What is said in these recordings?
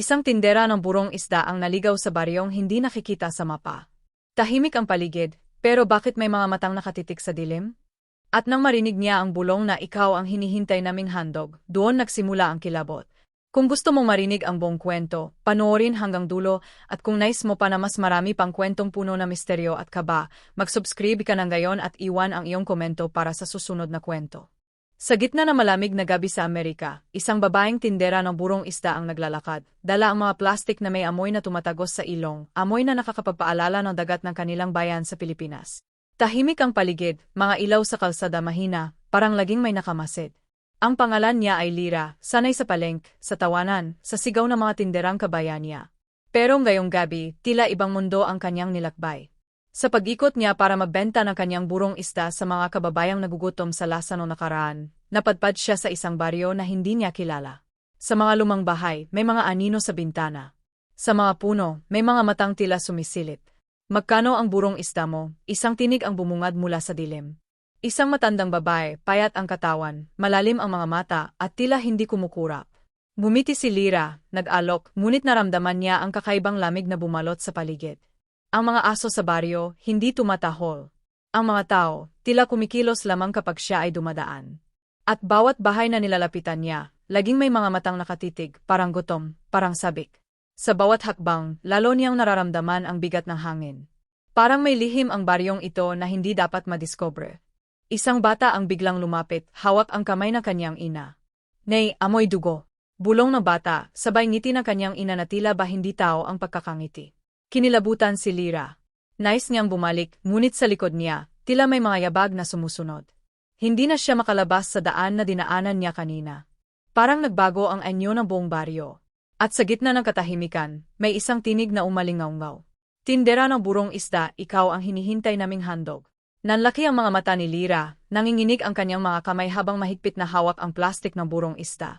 Isang tindera ng burong isda ang naligaw sa baryong hindi nakikita sa mapa. Tahimik ang paligid, pero bakit may mga matang nakatitik sa dilim? At nang marinig niya ang bulong na ikaw ang hinihintay naming handog, doon nagsimula ang kilabot. Kung gusto mong marinig ang buong kwento, panoorin hanggang dulo at kung nais mo pa na mas marami pang kwentong puno na misteryo at kaba, mag-subscribe ka na ngayon at iwan ang iyong komento para sa susunod na kwento. Sa gitna ng malamig na gabi sa Amerika, isang babaeng tindera ng burong isda ang naglalakad, dala ang mga plastik na may amoy na tumatagos sa ilong, amoy na nakakapagpaalala ng dagat ng kanilang bayan sa Pilipinas. Tahimik ang paligid, mga ilaw sa kalsada mahina, parang laging may nakamasid. Ang pangalan niya ay Lira, sanay sa palengk, sa tawanan, sa sigaw ng mga tinderang kabayan niya. Pero ngayong gabi, tila ibang mundo ang kanyang nilakbay. Sa pag-ikot niya para magbenta ng kanyang burong isda sa mga kababayang nagugutom sa lasa no nakaraan, napadpad siya sa isang baryo na hindi niya kilala. Sa mga lumang bahay, may mga anino sa bintana. Sa mga puno, may mga matang tila sumisilip. Magkano ang burong isda mo? Isang tinig ang bumungad mula sa dilim. Isang matandang babae, payat ang katawan, malalim ang mga mata, at tila hindi kumukurap. Bumiti si Lira, nag-alok, ngunit naramdaman niya ang kakaibang lamig na bumalot sa paligid. Ang mga aso sa baryo, hindi tumatahol. Ang mga tao, tila kumikilos lamang kapag siya ay dumadaan. At bawat bahay na nilalapitan niya, laging may mga matang nakatitig, parang gutom, parang sabik. Sa bawat hakbang, lalo niyang nararamdaman ang bigat ng hangin. Parang may lihim ang baryong ito na hindi dapat madiscover. Isang bata ang biglang lumapit, hawak ang kamay ng kanyang ina. Nay, amoy dugo. Bulong ng bata, sabay ngiti ng kanyang ina na tila ba hindi tao ang pagkakangiti. Kinilabutan si Lira. Nice niyang bumalik, ngunit sa likod niya, tila may mga yabag na sumusunod. Hindi na siya makalabas sa daan na dinaanan niya kanina. Parang nagbago ang anyo ng buong baryo. At sa gitna ng katahimikan, may isang tinig na umalingaw-ngaw. Tindera ng burong isda, ikaw ang hinihintay naming handog. Nanlaki ang mga mata ni Lira, nanginginig ang kanyang mga kamay habang mahigpit na hawak ang plastik ng burong isda.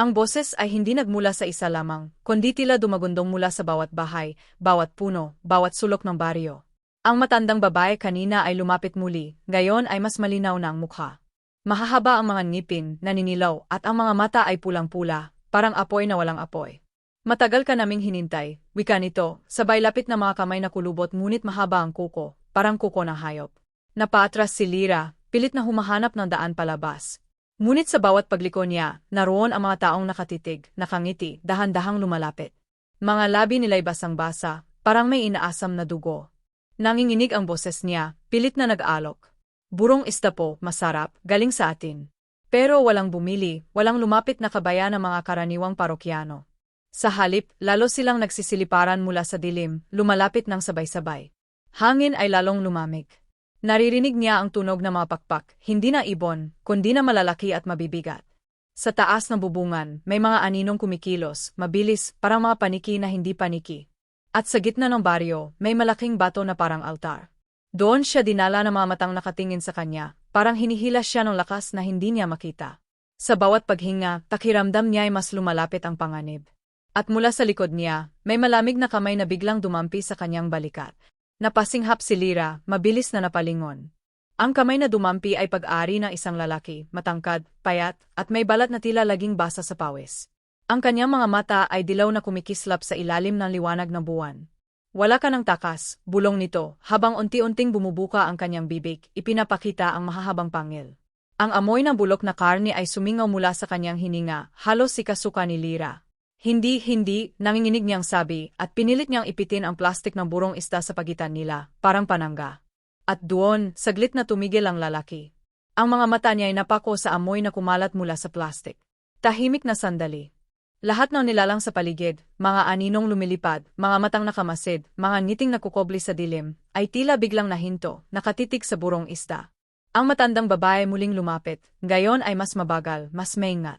Ang boses ay hindi nagmula sa isa lamang, kundi tila dumagundong mula sa bawat bahay, bawat puno, bawat sulok ng baryo. Ang matandang babae kanina ay lumapit muli, gayon ay mas malinaw na ang mukha. Mahahaba ang mga ngipin, naninilaw, at ang mga mata ay pulang-pula, parang apoy na walang apoy. Matagal ka naming hinintay, wika nito, sabay lapit na mga kamay na kulubot ngunit mahaba ang kuko, parang kuko ng hayop. Napatras si Lira, pilit na humahanap ng daan palabas. Ngunit sa bawat pagliko niya, naroon ang mga taong nakatitig, nakangiti, dahan-dahang lumalapit. Mga labi nila'y basang-basa, parang may inaasam na dugo. Nanginginig ang boses niya, pilit na nag-alok. Burong isda po, masarap, galing sa atin. Pero walang bumili, walang lumapit na kabayan ng mga karaniwang parokyano. Sa halip, lalo silang nagsisiliparan mula sa dilim, lumalapit ng sabay-sabay. Hangin ay lalong lumamig. Naririnig niya ang tunog ng mga pakpak, hindi na ibon, kundi na malalaki at mabibigat. Sa taas ng bubungan, may mga aninong kumikilos, mabilis, parang mga paniki na hindi paniki. At sa gitna ng baryo, may malaking bato na parang altar. Doon siya dinala ng mga matang nakatingin sa kanya, parang hinihila siya ng lakas na hindi niya makita. Sa bawat paghinga, takiramdam niya ay mas lumalapit ang panganib. At mula sa likod niya, may malamig na kamay na biglang dumampi sa kanyang balikat. Napasinghap si Lira, mabilis na napalingon. Ang kamay na dumampi ay pag-ari ng isang lalaki, matangkad, payat, at may balat na tila laging basa sa pawis. Ang kanyang mga mata ay dilaw na kumikislap sa ilalim ng liwanag ng buwan. Wala ka ng takas, bulong nito, habang unti-unting bumubuka ang kanyang bibig, ipinapakita ang mahahabang pangil. Ang amoy ng bulok na karne ay sumingaw mula sa kanyang hininga, halos si kasuka ni Lira. Hindi, hindi, nanginginig niyang sabi, at pinilit niyang ipitin ang plastik ng burong isda sa pagitan nila, parang panangga. At doon, saglit na tumigil ang lalaki. Ang mga mata niya ay napako sa amoy na kumalat mula sa plastik. Tahimik na sandali. Lahat ng nilalang sa paligid, mga aninong lumilipad, mga matang nakamasid, mga ngiting nakukobli sa dilim, ay tila biglang nahinto, nakatitig sa burong isda. Ang matandang babae muling lumapit, gayon ay mas mabagal, mas maingat.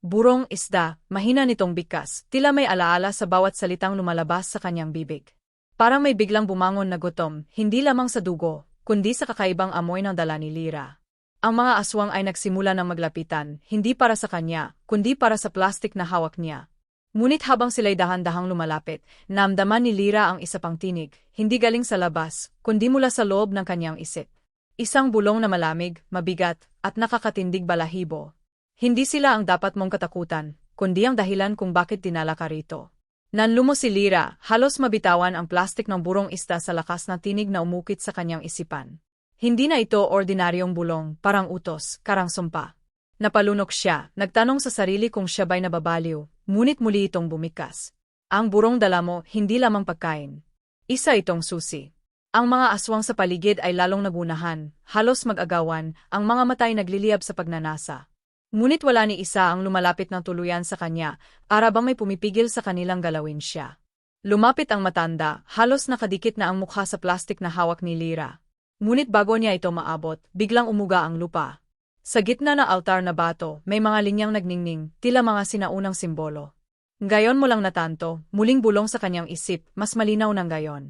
Burong isda, mahina nitong bikas, tila may alaala sa bawat salitang lumalabas sa kanyang bibig. Parang may biglang bumangon na gutom, hindi lamang sa dugo, kundi sa kakaibang amoy ng dala ni Lira. Ang mga aswang ay nagsimula ng maglapitan, hindi para sa kanya, kundi para sa plastik na hawak niya. Ngunit habang sila'y dahan-dahang lumalapit, namdaman ni Lira ang isa pang tinig, hindi galing sa labas, kundi mula sa loob ng kanyang isip. Isang bulong na malamig, mabigat, at nakakatindig balahibo. Hindi sila ang dapat mong katakutan, kundi ang dahilan kung bakit dinala ka rito. Nanlumo si Lira, halos mabitawan ang plastik ng burong isda sa lakas na tinig na umukit sa kanyang isipan. Hindi na ito ordinaryong bulong, parang utos, karang sumpa. Napalunok siya, nagtanong sa sarili kung siya ba'y nababaliw, ngunit muli itong bumikas. Ang burong dala mo, hindi lamang pagkain. Isa itong susi. Ang mga aswang sa paligid ay lalong nagunahan, halos mag-agawan, ang mga matay nagliliyab sa pagnanasa. Ngunit wala ni isa ang lumalapit ng tuluyan sa kanya, para bang may pumipigil sa kanilang galawin siya. Lumapit ang matanda, halos nakadikit na ang mukha sa plastik na hawak ni Lira. Ngunit bago niya ito maabot, biglang umuga ang lupa. Sa gitna na altar na bato, may mga linyang nagningning, tila mga sinaunang simbolo. Gayon mo lang natanto, muling bulong sa kanyang isip, mas malinaw ng gayon.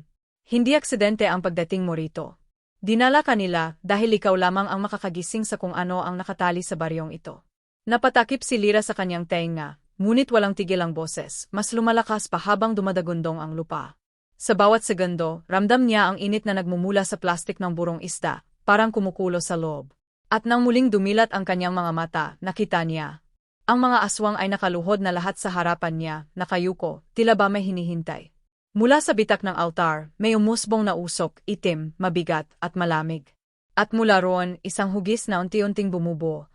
Hindi aksidente ang pagdating mo rito. Dinala ka nila dahil ikaw lamang ang makakagising sa kung ano ang nakatali sa baryong ito. Napatakip si Lira sa kanyang tenga, ngunit walang tigil ang boses, mas lumalakas pa habang dumadagundong ang lupa. Sa bawat segundo, ramdam niya ang init na nagmumula sa plastik ng burong isda, parang kumukulo sa loob. At nang muling dumilat ang kanyang mga mata, nakita niya. Ang mga aswang ay nakaluhod na lahat sa harapan niya, nakayuko, tila ba may hinihintay. Mula sa bitak ng altar, may umusbong na usok, itim, mabigat, at malamig. At mula roon, isang hugis na unti-unting bumubuo.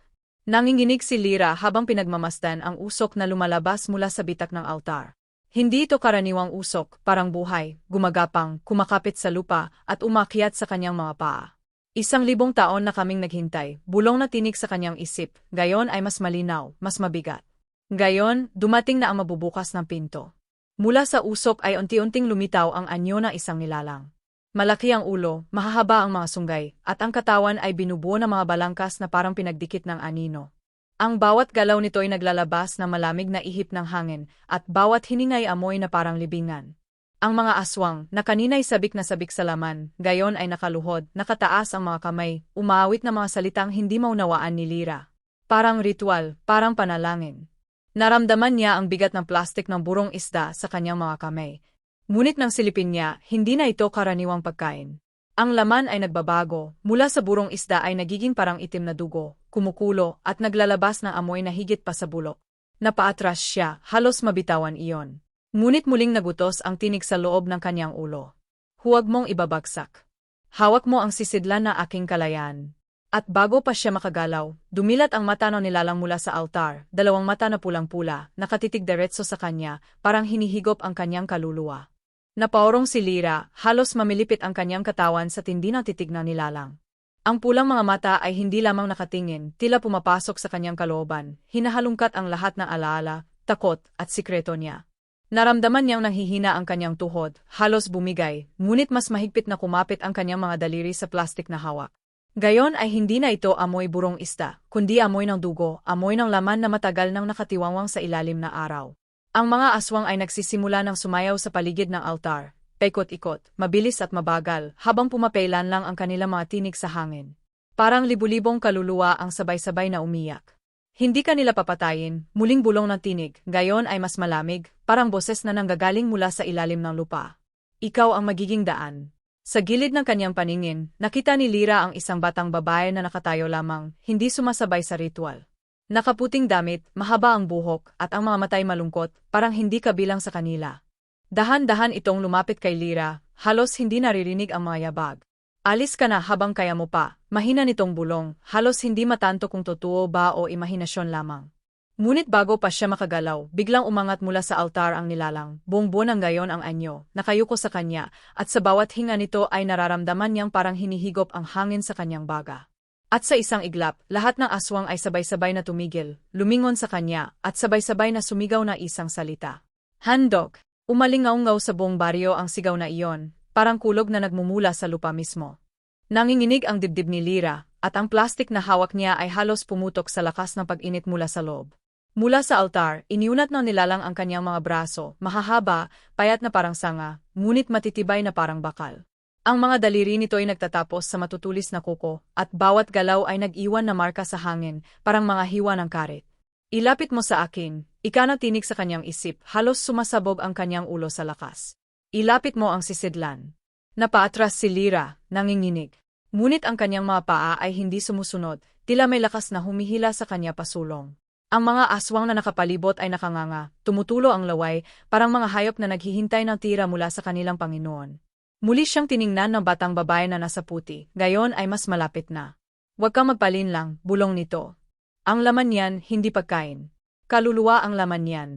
Nanginginig si Lira habang pinagmamasdan ang usok na lumalabas mula sa bitak ng altar. Hindi ito karaniwang usok, parang buhay, gumagapang, kumakapit sa lupa, at umakyat sa kanyang mga paa. Isang libong taon na kaming naghintay, bulong na tinig sa kanyang isip, gayon ay mas malinaw, mas mabigat. Gayon, dumating na ang mabubukas ng pinto. Mula sa usok ay unti-unting lumitaw ang anyo ng isang nilalang. Malaki ang ulo, mahahaba ang mga sunggay, at ang katawan ay binubuo ng mga balangkas na parang pinagdikit ng anino. Ang bawat galaw nito ay naglalabas ng malamig na ihip ng hangin, at bawat hiningay amoy na parang libingan. Ang mga aswang, na kanina'y sabik na sabik sa laman, gayon ay nakaluhod, nakataas ang mga kamay, umaawit na mga salitang hindi maunawaan ni Lira. Parang ritual, parang panalangin. Naramdaman niya ang bigat ng plastik ng burong isda sa kanyang mga kamay. Ngunit nang silipin niya, hindi na ito karaniwang pagkain. Ang laman ay nagbabago, mula sa burong isda ay nagiging parang itim na dugo, kumukulo, at naglalabas ng amoy na higit pa sa bulok. Napaatras siya, halos mabitawan iyon. Ngunit muling nagutos ang tinig sa loob ng kanyang ulo. Huwag mong ibabagsak. Hawak mo ang sisidlan na aking kalayaan. At bago pa siya makagalaw, dumilat ang mata ng nilalang mula sa altar, dalawang mata na pulang-pula, nakatitig diretso sa kanya, parang hinihigop ang kanyang kaluluwa. Napaorong si Lira, halos mamilipit ang kanyang katawan sa tindi ng titig ng nilalang. Ang pulang mga mata ay hindi lamang nakatingin, tila pumapasok sa kanyang kalooban, hinahalungkat ang lahat ng alaala, takot, at sikreto niya. Naramdaman niyang nanghihina ang kanyang tuhod, halos bumigay, ngunit mas mahigpit na kumapit ang kanyang mga daliri sa plastik na hawak. Gayon ay hindi na ito amoy burong isda, kundi amoy ng dugo, amoy ng laman na matagal nang nakatiwangwang sa ilalim na araw. Ang mga aswang ay nagsisimula ng sumayaw sa paligid ng altar, paikot-ikot, mabilis at mabagal, habang pumapailan lang ang kanilang mga tinig sa hangin. Parang libu-libong kaluluwa ang sabay-sabay na umiyak. Hindi kanila papatayin, muling bulong ng tinig, gayon ay mas malamig, parang boses na nanggagaling mula sa ilalim ng lupa. Ikaw ang magiging daan. Sa gilid ng kanyang paningin, nakita ni Lira ang isang batang babae na nakatayo lamang, hindi sumasabay sa ritual. Nakaputing damit, mahaba ang buhok, at ang mga matay malungkot, parang hindi kabilang sa kanila. Dahan-dahan itong lumapit kay Lira, halos hindi naririnig ang mga yabag. Alis ka na habang kaya mo pa, mahina nitong bulong, halos hindi matanto kung totoo ba o imahinasyon lamang. Ngunit bago pa siya makagalaw, biglang umangat mula sa altar ang nilalang, buong ng gayon ang anyo, nakayuko sa kanya, at sa bawat hinga nito ay nararamdaman niyang parang hinihigop ang hangin sa kanyang baga. At sa isang iglap, lahat ng aswang ay sabay-sabay na tumigil, lumingon sa kanya, at sabay-sabay na sumigaw na isang salita. Handog! Umalingaungaw sa buong baryo ang sigaw na iyon, parang kulog na nagmumula sa lupa mismo. Nanginginig ang dibdib ni Lira, at ang plastik na hawak niya ay halos pumutok sa lakas ng pag-init mula sa loob. Mula sa altar, iniunat ng nilalang ang kanyang mga braso, mahahaba, payat na parang sanga, ngunit matitibay na parang bakal. Ang mga daliri nito ay nagtatapos sa matutulis na kuko, at bawat galaw ay nag-iwan na marka sa hangin, parang mga hiwa ng karet. Ilapit mo sa akin, ikanatinig sa kanyang isip, halos sumasabog ang kanyang ulo sa lakas. Ilapit mo ang sisidlan. Napaatras si Lira, nanginginig. Ngunit ang kanyang mga paa ay hindi sumusunod, tila may lakas na humihila sa kanya pasulong. Ang mga aswang na nakapalibot ay nakanganga, tumutulo ang laway, parang mga hayop na naghihintay ng tira mula sa kanilang Panginoon. Muli siyang tiningnan ng batang babae na nasa puti, gayon ay mas malapit na. Huwag kang magpalin lang, bulong nito. Ang laman niyan, hindi pagkain. Kaluluwa ang laman niyan.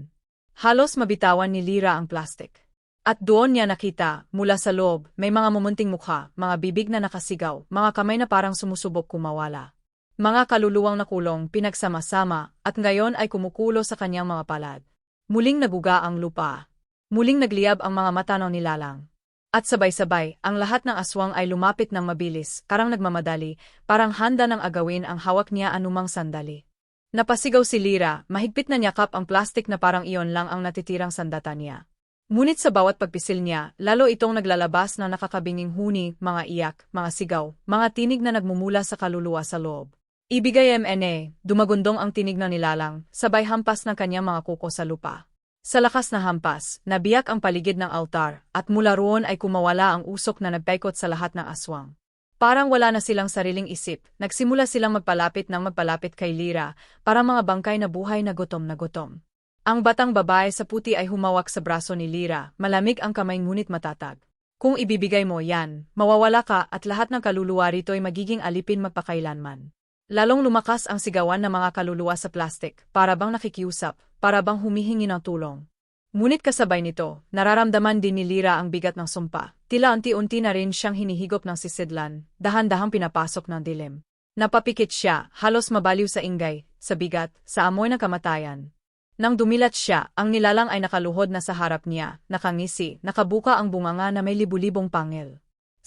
Halos mabitawan ni Lira ang plastic. At doon niya nakita, mula sa loob, may mga mumunting mukha, mga bibig na nakasigaw, mga kamay na parang sumusubok kumawala. Mga kaluluwang nakulong, pinagsama-sama, at ngayon ay kumukulo sa kanyang mga palad. Muling naguga ang lupa. Muling nagliyab ang mga mata ng nilalang. At sabay-sabay, ang lahat ng aswang ay lumapit ng mabilis, karang nagmamadali, parang handa ng agawin ang hawak niya anumang sandali. Napasigaw si Lira, mahigpit na niyakap ang plastik na parang iyon lang ang natitirang sandata niya. Ngunit sa bawat pagpisil niya, lalo itong naglalabas ng nakakabinging huni, mga iyak, mga sigaw, mga tinig na nagmumula sa kaluluwa sa loob. Ibigay MNA, dumagundong ang tinig ng nilalang, sabay hampas ng kanyang mga kuko sa lupa. Sa lakas na hampas, nabiyak ang paligid ng altar, at mula roon ay kumawala ang usok na nagpaikot sa lahat ng aswang. Parang wala na silang sariling isip, nagsimula silang magpalapit ng magpalapit kay Lira, para mga bangkay na buhay na gutom na gutom. Ang batang babae sa puti ay humawak sa braso ni Lira, malamig ang kamay ngunit matatag. Kung ibibigay mo yan, mawawala ka at lahat ng kaluluwa rito ay magiging alipin magpakailanman. Lalong lumakas ang sigawan ng mga kaluluwa sa plastik, para bang nakikiusap, para bang humihingi ng tulong. Ngunit kasabay nito, nararamdaman din ni Lira ang bigat ng sumpa. Tila unti-unti na rin siyang hinihigop ng sisidlan, dahan-dahang pinapasok ng dilim. Napapikit siya, halos mabaliw sa ingay, sa bigat, sa amoy ng kamatayan. Nang dumilat siya, ang nilalang ay nakaluhod na sa harap niya, nakangisi, nakabuka ang bunganga na may libu-libong pangil.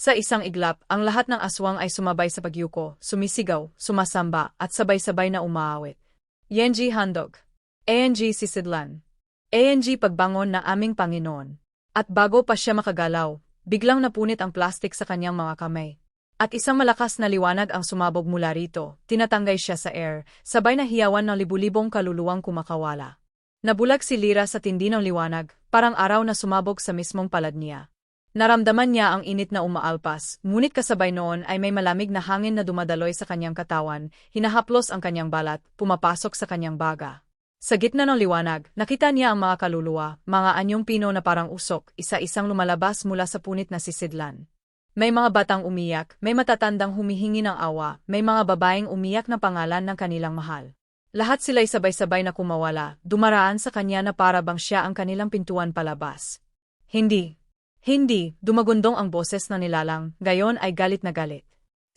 Sa isang iglap, ang lahat ng aswang ay sumabay sa pagyuko, sumisigaw, sumasamba, at sabay-sabay na umaawit. Yenji Handog. ANG Sisidlan. ANG Pagbangon na aming Panginoon. At bago pa siya makagalaw, biglang napunit ang plastik sa kanyang mga kamay. At isang malakas na liwanag ang sumabog mula rito, tinatanggay siya sa air, sabay na hiyawan ng libu-libong kaluluwang kumakawala. Nabulag si Lira sa tindi ng liwanag, parang araw na sumabog sa mismong palad niya. Naramdaman niya ang init na umaalpas, ngunit kasabay noon ay may malamig na hangin na dumadaloy sa kanyang katawan, hinahaplos ang kanyang balat, pumapasok sa kanyang baga. Sa gitna ng liwanag, nakita niya ang mga kaluluwa, mga anyong pino na parang usok, isa-isang lumalabas mula sa punit na sisidlan. May mga batang umiyak, may matatandang humihingi ng awa, may mga babaeng umiyak na pangalan ng kanilang mahal. Lahat sila'y sabay-sabay na kumawala, dumaraan sa kanya na para bang siya ang kanilang pintuan palabas. Hindi, hindi, dumagundong ang boses na nilalang, gayon ay galit na galit.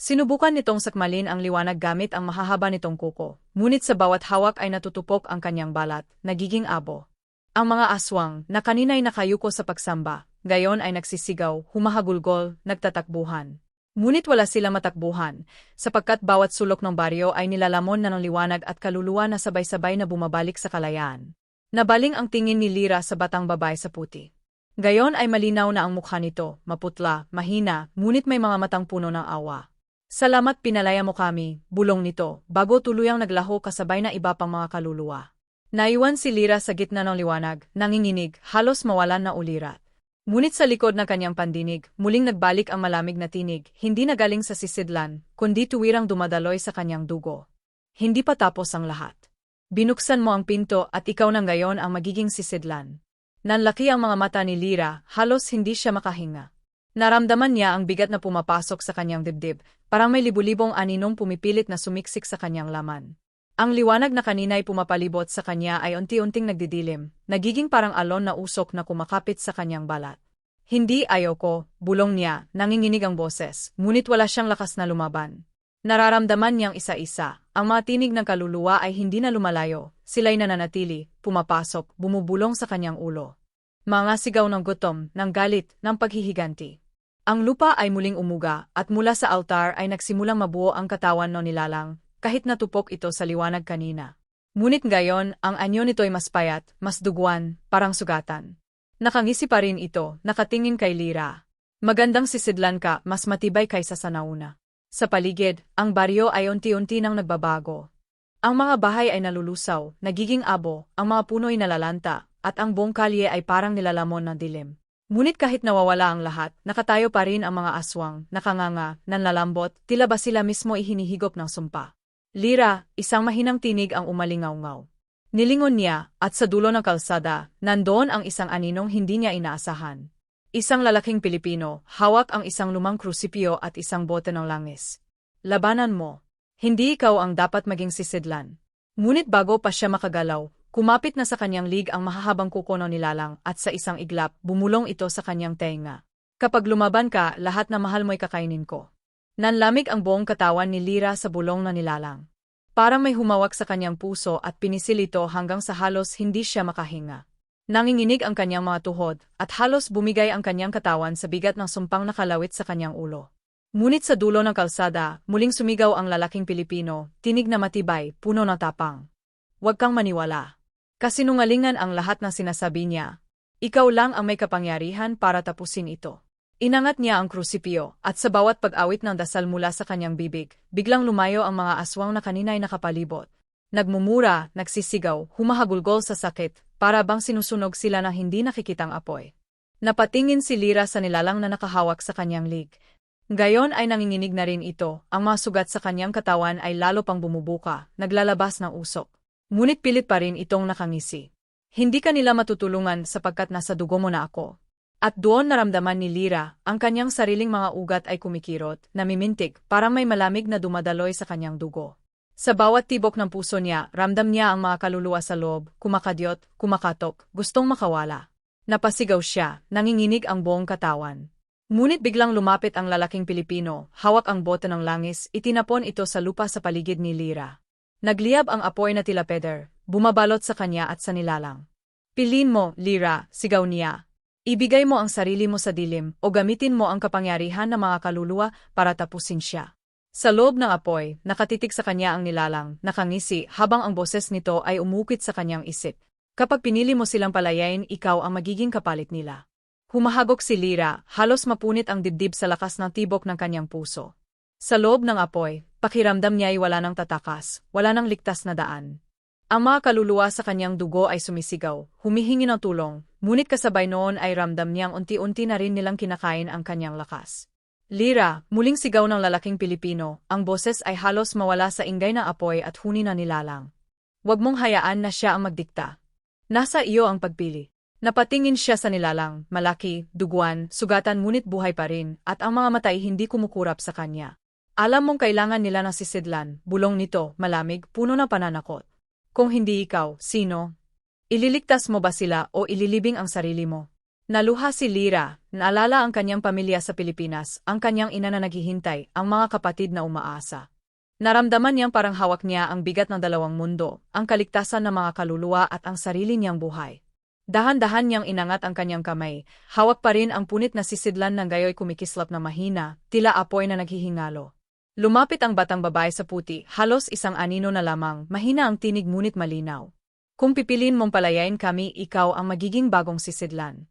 Sinubukan nitong sakmalin ang liwanag gamit ang mahahaba nitong kuko, ngunit sa bawat hawak ay natutupok ang kanyang balat, nagiging abo. Ang mga aswang, na kanina'y nakayuko sa pagsamba, gayon ay nagsisigaw, humahagulgol, nagtatakbuhan. Ngunit wala sila matakbuhan, sapagkat bawat sulok ng baryo ay nilalamon na ng liwanag at kaluluwa na sabay-sabay na bumabalik sa kalayaan. Nabaling ang tingin ni Lira sa batang babae sa puti. Gayon ay malinaw na ang mukha nito, maputla, mahina, ngunit may mga matang puno ng awa. Salamat pinalaya mo kami, bulong nito, bago tuluyang naglaho kasabay na iba pang mga kaluluwa. Naiwan si Lira sa gitna ng liwanag, nanginginig, halos mawalan na ulirat. Ngunit sa likod ng kanyang pandinig, muling nagbalik ang malamig na tinig, hindi na galing sa sisidlan, kundi tuwirang dumadaloy sa kanyang dugo. Hindi pa tapos ang lahat. Binuksan mo ang pinto at ikaw nang gayon ang magiging sisidlan. Nanlaki ang mga mata ni Lira, halos hindi siya makahinga. Naramdaman niya ang bigat na pumapasok sa kanyang dibdib, parang may libu-libong aninong pumipilit na sumiksik sa kanyang laman. Ang liwanag na kanina'y pumapalibot sa kanya ay unti-unting nagdidilim, nagiging parang alon na usok na kumakapit sa kanyang balat. Hindi ayoko, bulong niya, nanginginig ang boses, ngunit wala siyang lakas na lumaban. Nararamdaman niyang isa-isa, ang mga tinig ng kaluluwa ay hindi na lumalayo, sila'y nananatili, pumapasok, bumubulong sa kanyang ulo. Mga sigaw ng gutom, ng galit, ng paghihiganti. Ang lupa ay muling umuga, at mula sa altar ay nagsimulang mabuo ang katawan no nilalang, kahit natupok ito sa liwanag kanina. Ngunit ngayon, ang anyo nito'y mas payat, mas duguan, parang sugatan. Nakangisi pa rin ito, nakatingin kay Lira. Magandang sisidlan ka, mas matibay kaysa sa nauna. Sa paligid, ang baryo ay unti-unti nang nagbabago. Ang mga bahay ay nalulusaw, nagiging abo, ang mga puno ay nalalanta, at ang buong kalye ay parang nilalamon ng dilim. Ngunit kahit nawawala ang lahat, nakatayo pa rin ang mga aswang, nakanganga, nanlalambot, tila ba sila mismo ihinihigop ng sumpa. Lira, isang mahinang tinig ang umalingaw-ngaw. Nilingon niya, at sa dulo ng kalsada, nandoon ang isang aninong hindi niya inaasahan. Isang lalaking Pilipino, hawak ang isang lumang krusipyo at isang bote ng langis. Labanan mo. Hindi ikaw ang dapat maging sisidlan. Ngunit bago pa siya makagalaw, kumapit na sa kanyang lig ang mahahabang kuko ng nilalang at sa isang iglap, bumulong ito sa kanyang tenga. Kapag lumaban ka, lahat na mahal mo'y kakainin ko. Nanlamig ang buong katawan ni Lira sa bulong na nilalang. Parang may humawak sa kanyang puso at pinisil ito hanggang sa halos hindi siya makahinga. Nanginginig ang kanyang mga tuhod, at halos bumigay ang kanyang katawan sa bigat ng sumpang nakalawit sa kanyang ulo. Ngunit sa dulo ng kalsada, muling sumigaw ang lalaking Pilipino, tinig na matibay, puno ng tapang. Huwag kang maniwala. Kasinungalingan ang lahat ng sinasabi niya. Ikaw lang ang may kapangyarihan para tapusin ito. Inangat niya ang krusipyo, at sa bawat pag-awit ng dasal mula sa kanyang bibig, biglang lumayo ang mga aswang na kanina'y nakapalibot. Nagmumura, nagsisigaw, humahagulgol sa sakit, para bang sinusunog sila ng hindi nakikitang apoy. Napatingin si Lira sa nilalang na nakahawak sa kanyang lig. Gayon ay nanginginig na rin ito, ang mga sugat sa kanyang katawan ay lalo pang bumubuka, naglalabas ng usok. Ngunit pilit pa rin itong nakangisi. Hindi ka nila matutulungan sapagkat nasa dugo mo na ako. At doon naramdaman ni Lira, ang kanyang sariling mga ugat ay kumikirot, namimintik, parang may malamig na dumadaloy sa kanyang dugo. Sa bawat tibok ng puso niya, ramdam niya ang mga kaluluwa sa loob, kumakadyot, kumakatok, gustong makawala. Napasigaw siya, nanginginig ang buong katawan. Ngunit biglang lumapit ang lalaking Pilipino, hawak ang bote ng langis, itinapon ito sa lupa sa paligid ni Lira. Nagliyab ang apoy na tila peder, bumabalot sa kanya at sa nilalang. Pilin mo, Lira, sigaw niya. Ibigay mo ang sarili mo sa dilim o gamitin mo ang kapangyarihan ng mga kaluluwa para tapusin siya. Sa loob ng apoy, nakatitig sa kanya ang nilalang, nakangisi habang ang boses nito ay umukit sa kanyang isip. Kapag pinili mo silang palayain, ikaw ang magiging kapalit nila. Humahagok si Lira, halos mapunit ang dibdib sa lakas ng tibok ng kanyang puso. Sa loob ng apoy, pakiramdam niya ay wala ng tatakas, wala ng ligtas na daan. Ang mga kaluluwa sa kanyang dugo ay sumisigaw, humihingi ng tulong, ngunit kasabay noon ay ramdam niyang unti-unti na rin nilang kinakain ang kanyang lakas. Lira, muling sigaw ng lalaking Pilipino, ang boses ay halos mawala sa ingay na apoy at huni na nilalang. Huwag mong hayaan na siya ang magdikta. Nasa iyo ang pagpili. Napatingin siya sa nilalang, malaki, duguan, sugatan ngunit buhay pa rin, at ang mga matay hindi kumukurap sa kanya. Alam mong kailangan nila ng sisidlan, bulong nito, malamig, puno ng pananakot. Kung hindi ikaw, sino? Ililigtas mo ba sila o ililibing ang sarili mo? Naluha si Lira, naalala ang kanyang pamilya sa Pilipinas, ang kanyang ina na naghihintay, ang mga kapatid na umaasa. Naramdaman niyang parang hawak niya ang bigat ng dalawang mundo, ang kaligtasan ng mga kaluluwa at ang sarili niyang buhay. Dahan-dahan niyang inangat ang kanyang kamay, hawak pa rin ang punit na sisidlan ng gayoy kumikislap na mahina, tila apoy na naghihingalo. Lumapit ang batang babae sa puti, halos isang anino na lamang, mahina ang tinig ngunit malinaw. Kung pipilin mong palayain kami, ikaw ang magiging bagong sisidlan.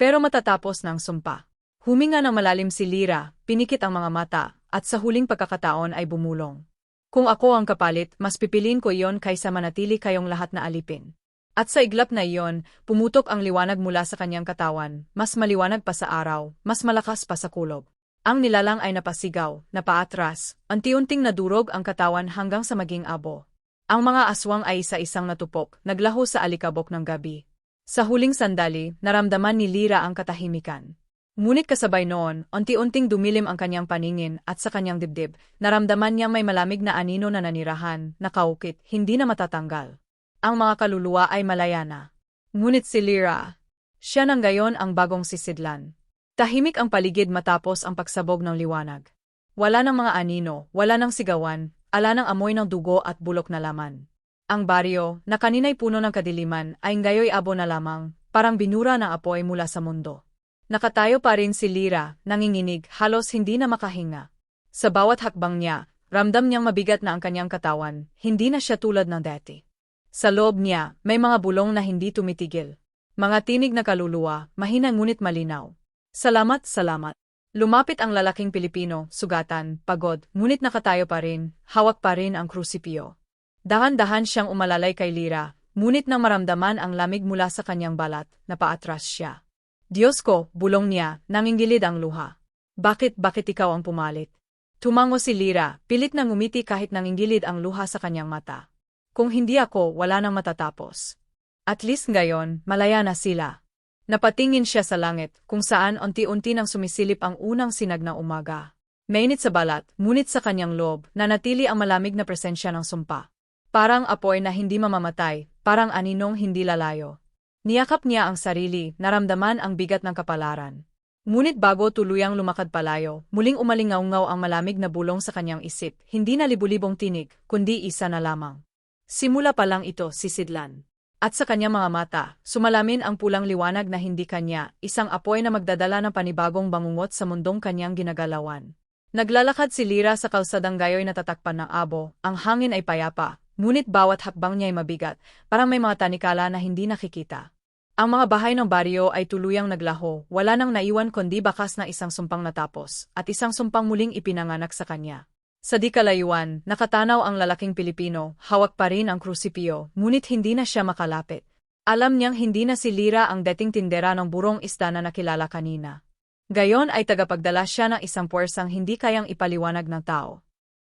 Pero matatapos ng sumpa. Huminga ng malalim si Lira, pinikit ang mga mata, at sa huling pagkakataon ay bumulong. Kung ako ang kapalit, mas pipiliin ko iyon kaysa manatili kayong lahat na alipin. At sa iglap na iyon, pumutok ang liwanag mula sa kanyang katawan, mas maliwanag pa sa araw, mas malakas pa sa kulob. Ang nilalang ay napasigaw, napaatras, anti-unting nadurog ang katawan hanggang sa maging abo. Ang mga aswang ay isa-isang natupok, naglaho sa alikabok ng gabi, sa huling sandali, naramdaman ni Lira ang katahimikan. Ngunit kasabay noon, unti-unting dumilim ang kanyang paningin at sa kanyang dibdib, naramdaman niya may malamig na anino na nanirahan, nakaukit, hindi na matatanggal. Ang mga kaluluwa ay malaya na. Ngunit si Lira, siya nang gayon ang bagong sisidlan. Tahimik ang paligid matapos ang pagsabog ng liwanag. Wala ng mga anino, wala ng sigawan, ala ng amoy ng dugo at bulok na laman. Ang baryo, na kanina'y puno ng kadiliman, ay ngayoy abo na lamang, parang binura ng apoy mula sa mundo. Nakatayo pa rin si Lira, nanginginig, halos hindi na makahinga. Sa bawat hakbang niya, ramdam niyang mabigat na ang kanyang katawan, hindi na siya tulad ng dati. Sa loob niya, may mga bulong na hindi tumitigil. Mga tinig na kaluluwa, mahina ngunit malinaw. Salamat, salamat. Lumapit ang lalaking Pilipino, sugatan, pagod, ngunit nakatayo pa rin, hawak pa rin ang krusipyo. Dahan-dahan siyang umalalay kay Lira, ngunit nang maramdaman ang lamig mula sa kanyang balat, napaatras siya. Diyos ko, bulong niya, nangingilid ang luha. Bakit, bakit ikaw ang pumalit? Tumango si Lira, pilit na ngumiti kahit nangingilid ang luha sa kanyang mata. Kung hindi ako, wala nang matatapos. At least ngayon, malaya na sila. Napatingin siya sa langit, kung saan unti-unti nang sumisilip ang unang sinag ng umaga. Mainit sa balat, ngunit sa kanyang loob, nanatili ang malamig na presensya ng sumpa. Parang apoy na hindi mamamatay, parang aninong hindi lalayo. Niyakap niya ang sarili, naramdaman ang bigat ng kapalaran. Ngunit bago tuluyang lumakad palayo, muling umalingaw-ngaw ang malamig na bulong sa kanyang isip, hindi na libu-libong tinig, kundi isa na lamang. Simula pa lang ito, sisidlan. At sa kanyang mga mata, sumalamin ang pulang liwanag na hindi kanya, isang apoy na magdadala ng panibagong bangungot sa mundong kanyang ginagalawan. Naglalakad si Lira sa kalsadang gayoy na tatakpan ng abo, ang hangin ay payapa, ngunit bawat hakbang niya ay mabigat, parang may mga tanikala na hindi nakikita. Ang mga bahay ng baryo ay tuluyang naglaho, wala nang naiwan kundi bakas na isang sumpang natapos, at isang sumpang muling ipinanganak sa kanya. Sa di kalayuan, nakatanaw ang lalaking Pilipino, hawak pa rin ang krusipyo, ngunit hindi na siya makalapit. Alam niyang hindi na si Lira ang dating tindera ng burong isda na nakilala kanina. Gayon ay tagapagdala siya ng isang puwersang hindi kayang ipaliwanag ng tao.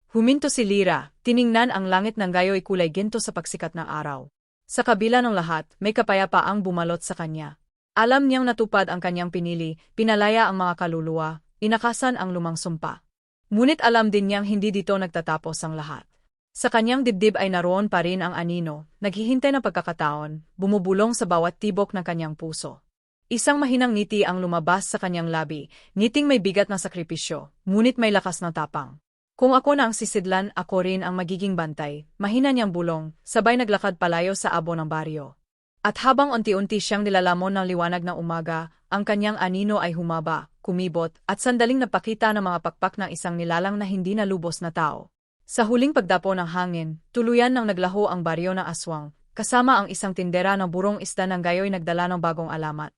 Huminto si Lira, tiningnan ang langit ng gayo'y kulay ginto sa pagsikat ng araw. Sa kabila ng lahat, may kapayapaang bumalot sa kanya. Alam niyang natupad ang kanyang pinili, pinalaya ang mga kaluluwa, inakasan ang lumang sumpa. Ngunit alam din niyang hindi dito nagtatapos ang lahat. Sa kanyang dibdib ay naroon pa rin ang anino, naghihintay ng pagkakataon, bumubulong sa bawat tibok ng kanyang puso. Isang mahinang ngiti ang lumabas sa kanyang labi, ngiting may bigat ng sakripisyo, ngunit may lakas ng tapang. Kung ako na ang sisidlan, ako rin ang magiging bantay, mahina niyang bulong, sabay naglakad palayo sa abo ng baryo. At habang unti-unti siyang nilalamon ng liwanag ng umaga, ang kanyang anino ay humaba, kumibot, at sandaling napakita ng mga pakpak ng isang nilalang na hindi nalubos na tao. Sa huling pagdapo ng hangin, tuluyan nang naglaho ang baryo ng aswang, kasama ang isang tindera ng burong isda ng gayoy nagdala ng bagong alamat.